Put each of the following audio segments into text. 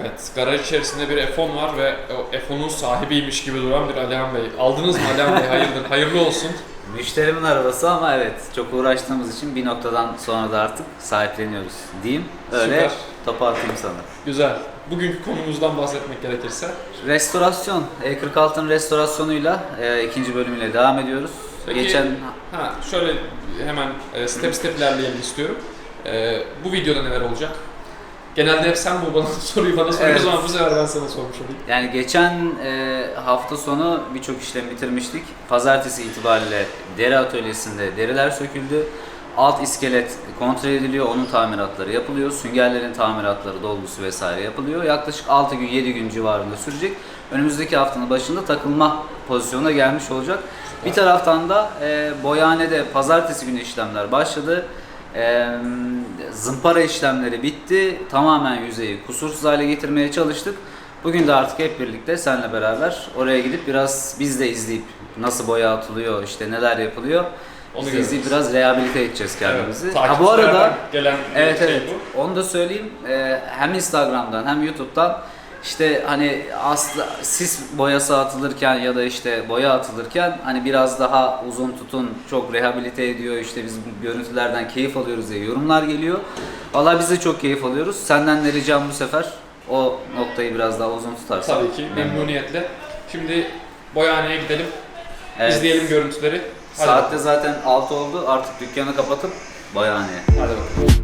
Evet, garaj içerisinde bir F10 var ve o F10'un sahibiymiş gibi duran bir Alihan Bey. Aldınız mı Alihan Bey? Hayırdır? Hayırlı olsun. Müşterimin arabası ama evet çok uğraştığımız için bir noktadan sonra da artık sahipleniyoruz diyeyim. Öyle Süper. topu atayım sana. Güzel. Bugünkü konumuzdan bahsetmek gerekirse. Restorasyon, E46'ın restorasyonuyla e, ikinci bölümüyle devam ediyoruz. Peki, Geçen ha, şöyle hemen e, step step ilerleyelim istiyorum. E, bu videoda neler olacak? Genelde hep sen bu bana soruyu bana soruyorsun Evet. ama bu sefer ben sana sormuş olayım. yani geçen e, hafta sonu birçok işlem bitirmiştik. Pazartesi itibariyle deri atölyesinde deriler söküldü. Alt iskelet kontrol ediliyor, onun tamiratları yapılıyor. Süngerlerin tamiratları, dolgusu vesaire yapılıyor. Yaklaşık 6 gün, 7 gün civarında sürecek. Önümüzdeki haftanın başında takılma pozisyonuna gelmiş olacak. Bir taraftan da e, boyanede pazartesi günü işlemler başladı. E, zımpara işlemleri bitti. Tamamen yüzeyi kusursuz hale getirmeye çalıştık. Bugün de artık hep birlikte seninle beraber oraya gidip biraz biz de izleyip nasıl boya atılıyor, işte neler yapılıyor. Onu Biz izleyip biraz rehabilite edeceğiz kendimizi. Evet, ha bu arada gelen Evet şey evet. bu. Onu da söyleyeyim. Ee, hem Instagram'dan hem YouTube'dan işte hani aslı sis boyası atılırken ya da işte boya atılırken hani biraz daha uzun tutun, çok rehabilite ediyor işte biz bu görüntülerden keyif alıyoruz diye yorumlar geliyor. Vallahi biz de çok keyif alıyoruz. Senden de ricam bu sefer o noktayı biraz daha uzun tutarsan. Tabii ki memnun memnuniyetle. Şimdi boyaneye gidelim. Evet. İzleyelim görüntüleri. Hadi Saat de zaten 6 oldu. Artık dükkanı kapatıp boyaneye. Hadi bakalım.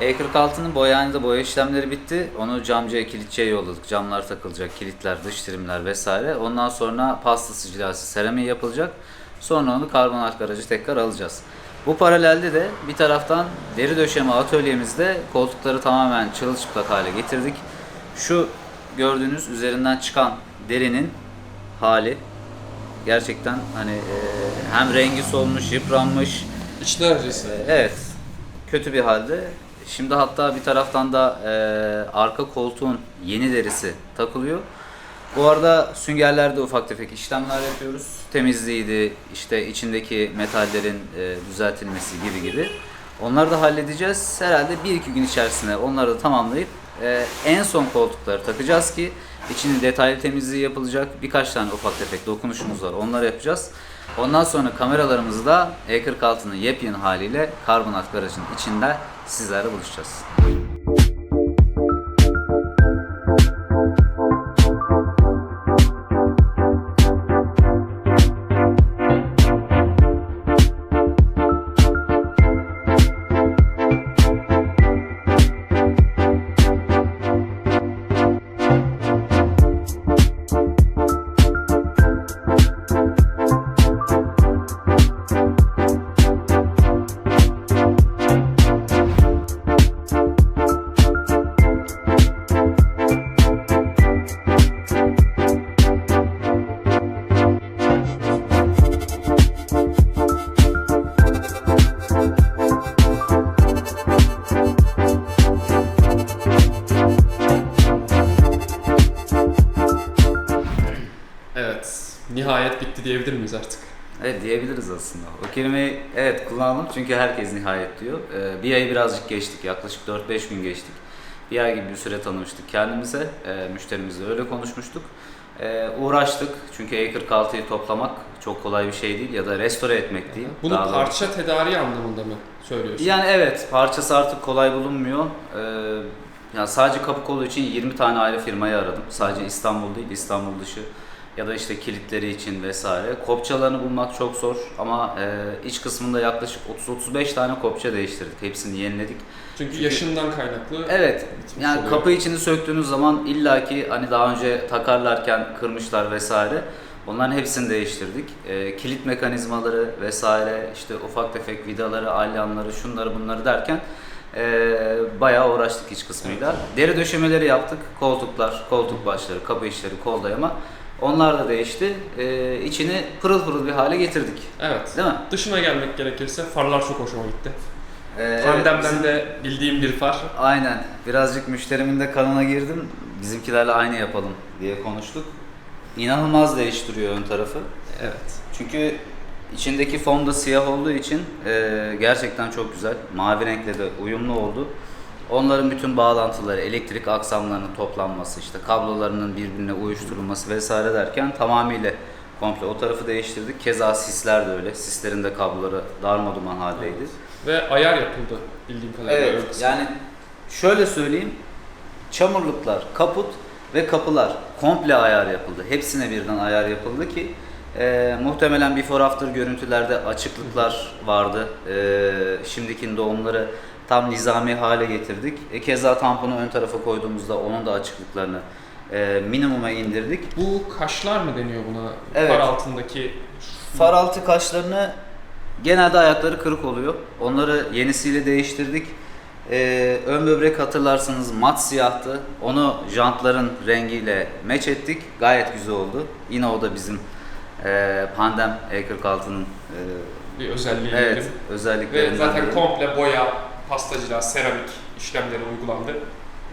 E46'nın boyanede boya işlemleri bitti. Onu camcıya, kilitçiye yolladık. Camlar takılacak, kilitler, dış trimler vesaire. Ondan sonra pastası, cilası, seramiği yapılacak. Sonra onu karbonat garajı tekrar alacağız. Bu paralelde de bir taraftan deri döşeme atölyemizde koltukları tamamen çırılçıplak hale getirdik. Şu gördüğünüz üzerinden çıkan derinin hali gerçekten hani e, hem rengi solmuş, yıpranmış, İçler acısı. Evet. Kötü bir halde. Şimdi hatta bir taraftan da e, arka koltuğun yeni derisi takılıyor. Bu arada süngerlerde ufak tefek işlemler yapıyoruz. temizliğiydi, işte içindeki metallerin e, düzeltilmesi gibi gibi. Onları da halledeceğiz. Herhalde bir iki gün içerisinde onları da tamamlayıp e, en son koltukları takacağız ki içinin detaylı temizliği yapılacak. Birkaç tane ufak tefek dokunuşumuz var. Onları yapacağız. Ondan sonra kameralarımızı da E46'nın yepyeni haliyle karbonat garajın içinde sizlerle buluşacağız. Nihayet bitti diyebilir miyiz artık? Evet diyebiliriz aslında. O kelimeyi evet kullandım çünkü herkes nihayet diyor. Ee, bir ayı birazcık geçtik. Yaklaşık 4-5 gün geçtik. Bir ay gibi bir süre tanımıştık kendimize. Ee, müşterimizle öyle konuşmuştuk. Ee, uğraştık çünkü E46'yı toplamak çok kolay bir şey değil ya da restore etmek değil. Bunu Daha doğrusu. parça tedariği anlamında mı söylüyorsun? Yani evet parçası artık kolay bulunmuyor. Ee, yani sadece kapı kolu için 20 tane ayrı firmayı aradım. Sadece İstanbul değil İstanbul dışı ya da işte kilitleri için vesaire. Kopçalarını bulmak çok zor ama e, iç kısmında yaklaşık 30-35 tane kopça değiştirdik. Hepsini yeniledik. Çünkü, Çünkü- yaşından kaynaklı. Evet. Yani oluyor. kapı içini söktüğünüz zaman illaki hani daha önce takarlarken kırmışlar vesaire. Onların hepsini değiştirdik. Ee, kilit mekanizmaları vesaire işte ufak tefek vidaları, alyanları, şunları bunları derken ee, bayağı uğraştık iç kısmıyla. Deri döşemeleri yaptık. Koltuklar, koltuk başları, kapı içleri, kol dayama. Onlar da değişti. Ee, içini pırıl pırıl bir hale getirdik. Evet. Değil mi? Dışına gelmek gerekirse farlar çok hoşuma gitti. Ee, evet, Tandem'den bizim- de bildiğim bir far. Aynen. Birazcık müşterimin de kanına girdim. Bizimkilerle aynı yapalım diye konuştuk. İnanılmaz değiştiriyor ön tarafı. Evet. Çünkü içindeki fon da siyah olduğu için e, gerçekten çok güzel. Mavi renkle de uyumlu oldu. Onların bütün bağlantıları, elektrik aksamlarının toplanması, işte kablolarının birbirine uyuşturulması vesaire derken tamamıyla komple o tarafı değiştirdik. Keza sisler de öyle. Sislerin de kabloları darmaduman haldeydi. Ve ayar yapıldı bildiğim kadarıyla. Evet, kısmı. yani şöyle söyleyeyim. Çamurluklar, kaput ve kapılar komple ayar yapıldı. Hepsine birden ayar yapıldı ki e, muhtemelen before after görüntülerde açıklıklar vardı. E, şimdikinde onları tam nizami hale getirdik. E, keza tamponu ön tarafa koyduğumuzda onun da açıklıklarını e, minimuma indirdik. Bu kaşlar mı deniyor buna? Evet. Far altındaki Far altı kaşlarını genelde ayakları kırık oluyor. Onları yenisiyle değiştirdik. Ee, ön böbrek hatırlarsanız mat siyahtı. Onu jantların rengiyle meç ettik. Gayet güzel oldu. Yine o da bizim e, Pandem E46'nın e, bir özelliği evet, özelliklerinden Ve zaten biri. komple boya, pastacılığa, seramik işlemleri uygulandı.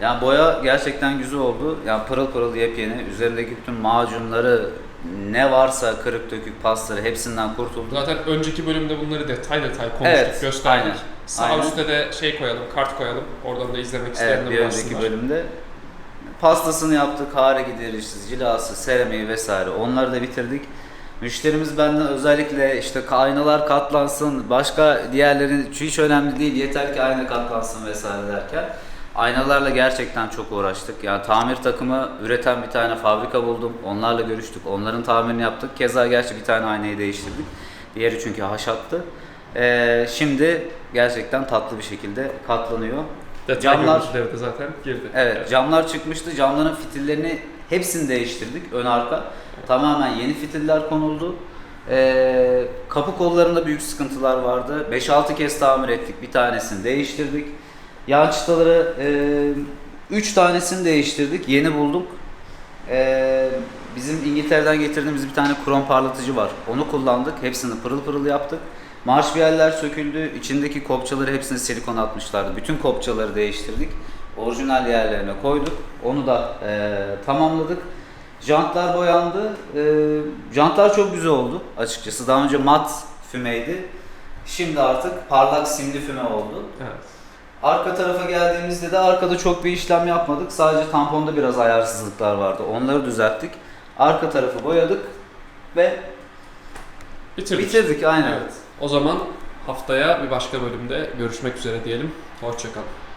Yani boya gerçekten güzel oldu. Yani pırıl pırıl yepyeni. Üzerindeki bütün macunları ne varsa kırık dökük pasları hepsinden kurtulduk. Zaten önceki bölümde bunları detay detay konuştuk, Evet, gösterdik. aynen, Sağ aynen. üstte de şey koyalım, kart koyalım. Oradan da izlemek Evet isteyenler bir önceki bölümde pastasını yaptık, hare giderişsiz, cilası, seramiği vesaire onları da bitirdik. Müşterimiz benden özellikle işte aynalar katlansın, başka diğerlerin hiç önemli değil yeter ki ayna katlansın vesaire derken aynalarla gerçekten çok uğraştık. Yani tamir takımı üreten bir tane fabrika buldum. Onlarla görüştük. Onların tamirini yaptık. Keza gerçi bir tane aynayı değiştirdik. Diğeri çünkü haşattı. Ee, şimdi gerçekten tatlı bir şekilde katlanıyor. Detay Camlar görüntüleri de zaten girdi. Evet, camlar çıkmıştı. Camların fitillerini hepsini değiştirdik ön arka. Tamamen yeni fitiller konuldu. Ee, kapı kollarında büyük sıkıntılar vardı. 5-6 kez tamir ettik. Bir tanesini değiştirdik. Yan çıtaları 3 tanesini değiştirdik. Yeni bulduk. Ee, bizim İngiltere'den getirdiğimiz bir tane krom parlatıcı var. Onu kullandık. Hepsini pırıl pırıl yaptık. Marşbiyeller söküldü. İçindeki kopçaları hepsini silikon atmışlardı. Bütün kopçaları değiştirdik. Orijinal yerlerine koyduk. Onu da e, tamamladık. Jantlar boyandı. Ee, jantlar çok güzel oldu açıkçası. Daha önce mat fümeydi. Şimdi artık parlak simli füme oldu. Evet. Arka tarafa geldiğimizde de arkada çok bir işlem yapmadık. Sadece tamponda biraz ayarsızlıklar vardı. Onları düzelttik. Arka tarafı boyadık ve Bitirdik. bitirdik aynen. Evet. O zaman haftaya bir başka bölümde görüşmek üzere diyelim. Hoşçakalın.